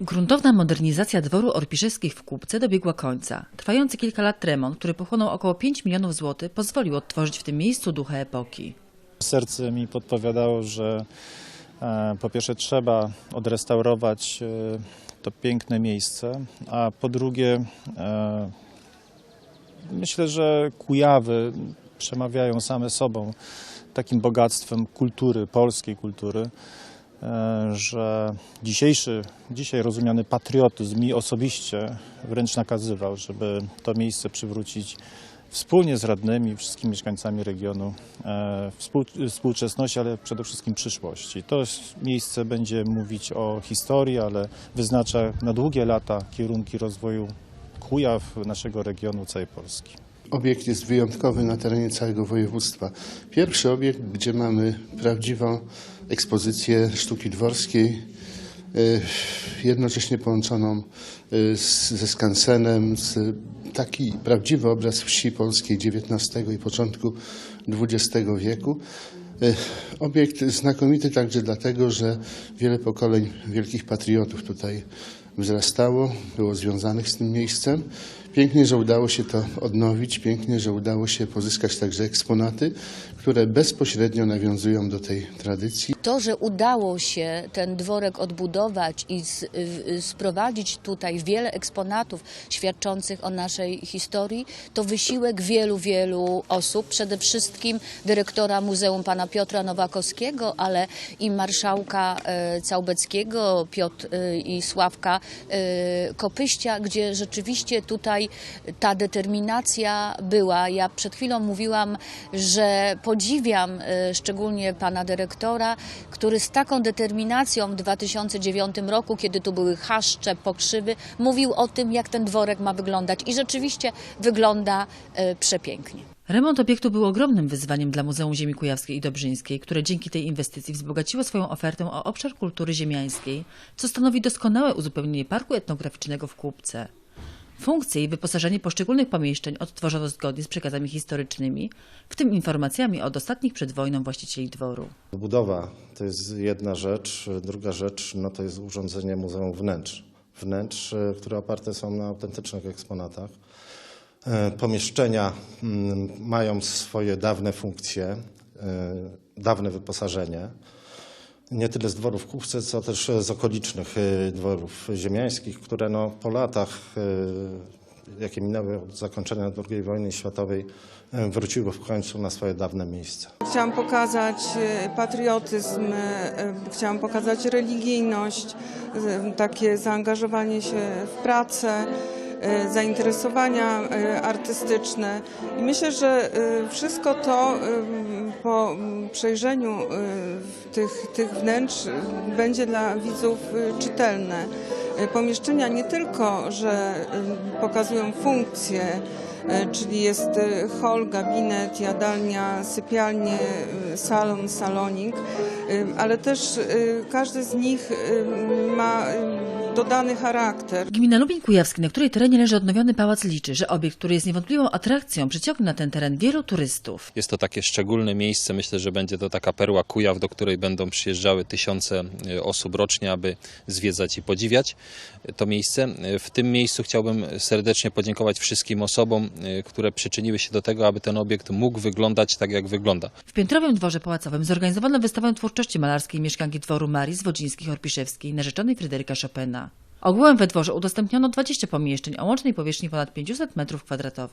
Gruntowna modernizacja dworu Orpiszewskich w Kupce dobiegła końca. Trwający kilka lat remont, który pochłonął około 5 milionów złotych, pozwolił odtworzyć w tym miejscu ducha epoki. Serce mi podpowiadało, że e, po pierwsze trzeba odrestaurować e, to piękne miejsce, a po drugie e, myślę, że Kujawy przemawiają same sobą takim bogactwem kultury, polskiej kultury, że dzisiejszy, dzisiaj rozumiany patriotyzm mi osobiście wręcz nakazywał, żeby to miejsce przywrócić wspólnie z radnymi, wszystkimi mieszkańcami regionu, e, współ- współczesności, ale przede wszystkim przyszłości. To miejsce będzie mówić o historii, ale wyznacza na długie lata kierunki rozwoju Kujaw, naszego regionu, całej Polski. Obiekt jest wyjątkowy na terenie całego województwa. Pierwszy obiekt, gdzie mamy prawdziwą ekspozycję sztuki dworskiej, y, jednocześnie połączoną z, ze skansenem, z, taki prawdziwy obraz wsi polskiej XIX i początku XX wieku. Y, Obiekt znakomity także dlatego, że wiele pokoleń wielkich patriotów tutaj wzrastało, było związanych z tym miejscem. Pięknie, że udało się to odnowić, pięknie, że udało się pozyskać także eksponaty, które bezpośrednio nawiązują do tej tradycji. To, że udało się ten dworek odbudować i sprowadzić tutaj wiele eksponatów świadczących o naszej historii, to wysiłek wielu, wielu osób, przede wszystkim dyrektora Muzeum Pana Piotra Nowakowskiego, ale i marszałka e, Całbeckiego, Piotr e, i Sławka e, Kopyścia, gdzie rzeczywiście tutaj ta determinacja była. Ja przed chwilą mówiłam, że podziwiam e, szczególnie pana dyrektora, który z taką determinacją w 2009 roku, kiedy tu były chaszcze, pokrzywy, mówił o tym, jak ten dworek ma wyglądać i rzeczywiście wygląda e, przepięknie. Remont obiektu był ogromnym wyzwaniem dla Muzeum Ziemi Kujawskiej i Dobrzyńskiej, które dzięki tej inwestycji wzbogaciło swoją ofertę o obszar kultury ziemiańskiej, co stanowi doskonałe uzupełnienie parku etnograficznego w Kupce. Funkcje i wyposażenie poszczególnych pomieszczeń odtworzono zgodnie z przekazami historycznymi, w tym informacjami od ostatnich przed wojną właścicieli dworu. Budowa to jest jedna rzecz, druga rzecz no to jest urządzenie muzeum wnętrz. Wnętrz, e, które oparte są na autentycznych eksponatach. E, Pomieszczenia mm, mają swoje dawne funkcje, e, dawne wyposażenie. Nie tyle z dworów Kupce, co też z okolicznych e, dworów ziemiańskich, które no, po latach, e, jakie minęły od zakończenia II wojny światowej, e, wróciły w końcu na swoje dawne miejsce. Chciałam pokazać e, patriotyzm, e, chciałam pokazać religijność, e, takie zaangażowanie się w pracę, e, zainteresowania e, artystyczne. I myślę, że e, wszystko to e, po przejrzeniu e, tych, tych wnętrz e, będzie dla widzów e, czytelne. E, Pomieszczenia nie tylko, że e, pokazują funkcje, E, czyli jest e, hol, gabinet, jadalnia, sypialnie, e, salon, salonik, e, ale też e, każdy z nich e, ma e, dodany charakter. Gmina Lubin Kujawski, na której terenie leży odnowiony pałac, liczy, że obiekt, który jest niewątpliwą atrakcją, przyciągnie na ten teren wielu turystów. Jest to takie szczególne miejsce. Myślę, że będzie to taka perła Kujaw, do której będą przyjeżdżały tysiące e, osób rocznie, aby zwiedzać i podziwiać to miejsce. E, W tym miejscu chciałbym serdecznie podziękować wszystkim osobom, e, które przyczyniły się do tego, aby ten obiekt mógł wyglądać tak, jak wygląda. W piętrowym dworze pałacowym zorganizowano wystawę twórczości malarskiej mieszkanki dworu Marii Zwodzińskich-Orpiszewskiej, narzeczonej Fryderyka Chopina. Ogółem we dworze udostępniono 20 pomieszczeń o łącznej powierzchni ponad 500 m2.